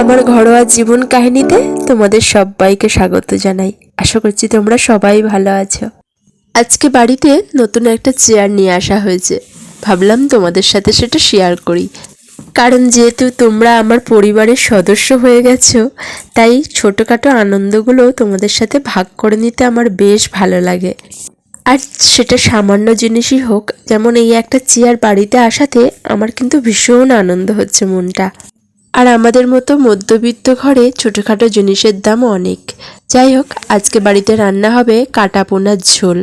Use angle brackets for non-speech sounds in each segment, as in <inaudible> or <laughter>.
আমার ঘরোয়া জীবন কাহিনীতে তোমাদের সবাইকে স্বাগত জানাই। আশা করছি তোমরা সবাই ভালো আছো। আজকে বাড়িতে নতুন একটা চেয়ার নিয়ে আসা হয়েছে। ভাবলাম তোমাদের সাথে সেটা শেয়ার করি। কারণ যেহেতু তোমরা আমার পরিবারের সদস্য হয়ে গেছো, তাই ছোটোখাটো আনন্দগুলো তোমাদের সাথে ভাগ করে নিতে আমার বেশ ভালো লাগে। আর সেটা সামান্য জিনিসই হোক, যেমন এই একটা চেয়ার বাড়িতে আসাতে আমার কিন্তু ভীষণ আনন্দ হচ্ছে মনটা। আর আমাদের মতো মধ্যবিত্ত ঘরে ছোটোখাটো জিনিসের দাম অনেক। যাই হোক, আজকে বাড়িতে রান্না হবে কাটা পোনার ঝোল।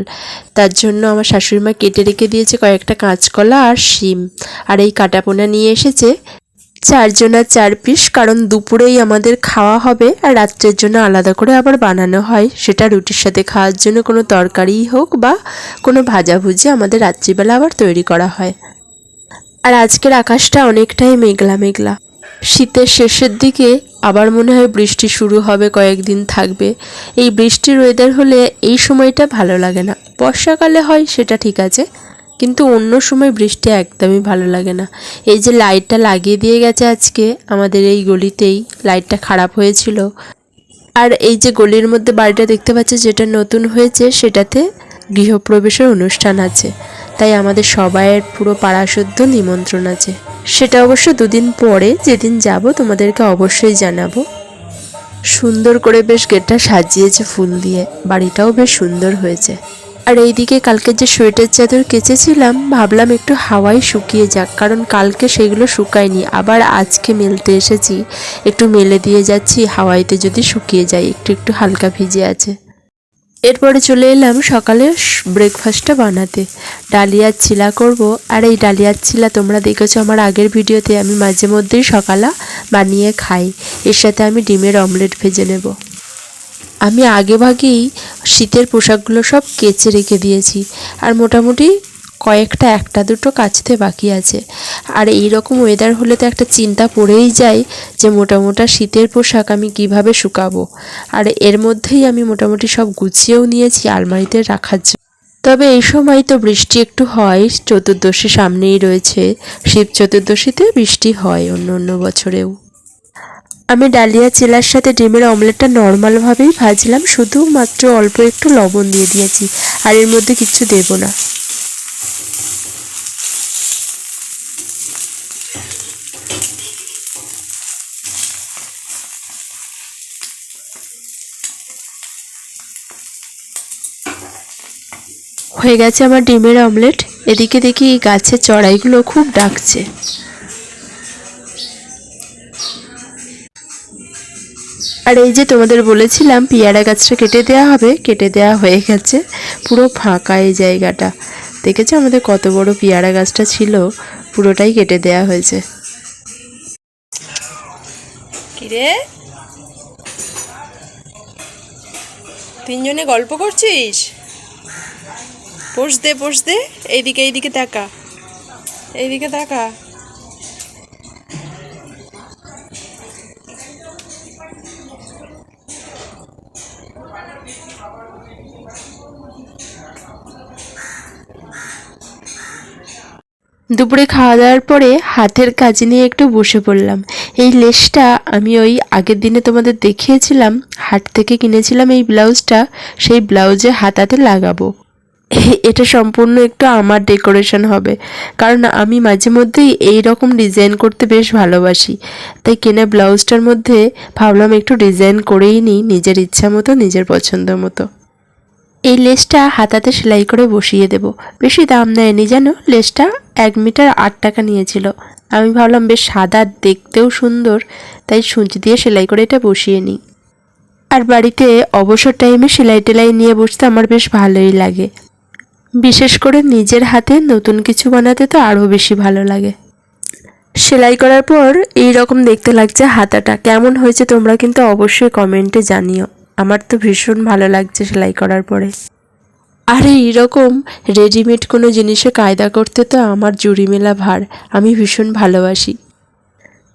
তার জন্য আমার শাশুড়িমা কেটে রেখে দিয়েছে কয়েকটা কাঁচকলা আর শিম। আর এই কাটা পোনা নিয়ে এসেছে চারজনের চার পিস, কারণ দুপুরেই আমাদের খাওয়া হবে আর রাত্রের জন্য আলাদা করে আবার বানানো হয়। সেটা রুটির সাথে খাওয়ার জন্য কোনো তরকারিই হোক বা কোনো ভাজাভুজি আমাদের রাত্রিবেলা আবার তৈরি করা হয়। আর আজকের আকাশটা অনেকটাই মেঘলা মেঘলা। শীতের শেষের দিকে আবার মনে হয় বৃষ্টি শুরু হবে, কয়েকদিন থাকবে। এই বৃষ্টির ওয়েদার হলে এই সময়টা ভালো লাগে না। বর্ষাকালে হয় সেটা ঠিক আছে, কিন্তু অন্য সময় বৃষ্টি একদমই ভালো লাগে না। এই যে লাইটটা লাগিয়ে দিয়ে গেছে আজকে, আমাদের এই গলিতেই লাইটটা খারাপ হয়েছিল। আর এই যে গলির মধ্যে বাড়িটা দেখতে পাচ্ছি, যেটা নতুন হয়েছে, সেটাতে গৃহপ্রবেশের অনুষ্ঠান আছে। তাই আমাদের সবাইয়ের পুরো পাড়াশুদ্ধ নিমন্ত্রণ আছে। সেটা অবশ্য দুদিন পরে যেদিন যাব তোমাদেরকে অবশ্যই জানাব। সুন্দর করে বেশ গেটটা সাজিয়েছে ফুল দিয়ে, বাড়িটাও বেশ সুন্দর হয়েছে। আর এইদিকে কালকে যে সোয়েটার চাদর কেচেছিলাম, ভাবলাম একটু হাওয়ায় শুকিয়ে যাক, কারণ কালকে সেগুলো শুকায়নি। আবার আজকে মেলতে এসেছি, একটু মেলে দিয়ে যাচ্ছি, হাওয়াইতে যদি শুকিয়ে যায়, একটু একটু হালকা ভিজে আছে। এরপরে চলে এলাম সকালে ব্রেকফাস্টটা বানাতে। ডালিয়ার চিলা করব। আর এই ডালিয়ার চিলা তোমরা দেখেছ আমার আগের ভিডিওতে আমি মাঝে মধ্যেই সকালা বানিয়ে খাই। এর সাথে আমি ডিমের অমলেট ভেজে নেব। আমি আগে ভাগেই শীতের পোশাকগুলো সব কেচে রেখে দিয়েছি। আর মোটামুটি কয়েকটা একটা দুটো কাচতে বাকি আছে। আর এই রকম ওয়েদার হলে তো একটা চিন্তা পড়েই যায় যে মোটামোটা শীতের পোশাক আমি কীভাবে শুকাবো। আর এর মধ্যেই আমি মোটামুটি সব গুছিয়েও নিয়েছি আলমারিতে রাখার জন্য। তবে এই সময় তো বৃষ্টি একটু হয়, চতুর্দশী সামনেই রয়েছে। শিব চতুর্দশীতে বৃষ্টি হয় অন্য অন্য বছরেও। আমি ডালিয়া চেলার সাথে ডিমের অমলেটটা নর্মালভাবেই ভাজলাম, শুধুমাত্র অল্প একটু লবণ দিয়ে দিয়েছি। আর এর মধ্যে কিচ্ছু দেবো না। হয়ে গেছে আমার ডিমের অমলেট। এদিকে দেখি এই গাছের চড়াইগুলো খুব ডাকছে। আর এই যে তোমাদের বলেছিলাম, পিয়ারা গাছটা কেটে দেওয়া হবে, কেটে দেওয়া হয়ে গেছে। পুরো ফাঁকা এই জায়গাটা। দেখেছ আমাদের কত বড় পিয়ারা গাছটা ছিল? পুরোটাই কেটে দেওয়া হয়েছে। কিরে? তিনজনে গল্প করছিস? পোষ দে এইদিকে এইদিকে তাকা এইদিকে তাকা দুপুরে খাওয়া দাওয়ার পরে হাতের কাজ নিয়ে একটু বসে পড়লাম। এই লেসটা আমি ওই আগের দিনে তোমাদের দেখিয়েছিলাম, হাট থেকে কিনেছিলাম এই ব্লাউজটা, সেই ব্লাউজে হাতাতে লাগাবো। <coughs> এটা সম্পূর্ণ একটু আমার ডেকোরেশন হবে। কারণ আমি মাঝে মধ্যেই এই রকম ডিজাইন করতে বেশ ভালোবাসি। তাই কেনা ব্লাউজটার মধ্যে ভাবলাম একটু ডিজাইন করেই নিই, নিজের ইচ্ছা মতো, নিজের পছন্দ মতো। এই লেসটা হাতাতে সেলাই করে বসিয়ে দেব। বেশি দাম নেয়নি জানো? লেসটা এক মিটার আট টাকা নিয়েছিল। আমি ভাবলাম বেশ সাদা, দেখতেও সুন্দর, তাই সূচ দিয়ে সেলাই করে এটা বসিয়ে নিই। আর বাড়িতে অবসর টাইমে সেলাই টেলাই নিয়ে বসতে আমার বেশ ভালোই লাগে। বিশেষ করে নিজের হাতে নতুন কিছু বানাতে তো আরও বেশি ভালো লাগে। সেলাই করার পর এই রকম দেখতে লাগছে হাতাটা। কেমন হয়েছে তোমরা কিন্তু অবশ্যই কমেন্টে জানিও। আমার তো ভীষণ ভালো লাগছে সেলাই করার পরে। আর এইরকম রেডিমেড কোনো জিনিসে কায়দা করতে তো আমার জুড়ি মেলা ভার। আমি ভীষণ ভালোবাসি।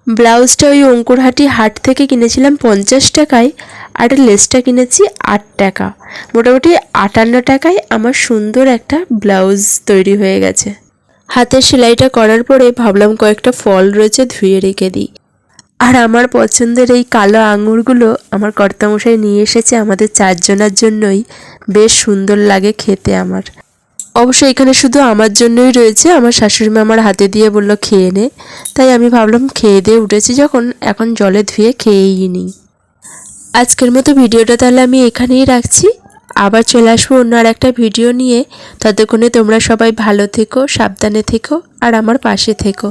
ব্লাউজটা ওই অঙ্কুরহাটি হাট থেকে কিনেছিলাম পঞ্চাশ টাকায়। আর একটা লেসটা কিনেছি আট টাকা। মোটামুটি আটান্ন টাকায় আমার সুন্দর একটা ব্লাউজ তৈরি হয়ে গেছে। হাতের সেলাইটা করার পরে ভাবলাম কয়েকটা ফল রয়েছে ধুয়ে রেখে দিই। আর আমার পছন্দের এই কালো আঙুরগুলো আমার কর্তামশাই নিয়ে এসেছে আমাদের চারজনার জন্যই। বেশ সুন্দর লাগে খেতে আমার। অবশ্য এখানে শুধু আমার জন্যই রয়েছে, আমার শাশুড়ি মা আমার হাতে দিয়ে বলল, খেয়ে নে। তাই আমি ভাবলাম, খেয়ে দিয়ে উঠেছি যখন, এখন জলে ধুয়ে খেয়েই নিই আজকের মতো ভিডিওটা তাহলে আমি এখানেই রাখছি। আবার চলে আসব অন্য আর একটা ভিডিও নিয়ে। ততক্ষণে তোমরা সবাই ভালো থেকো, সাবধানে থেকো, আর আমার পাশে থেকো।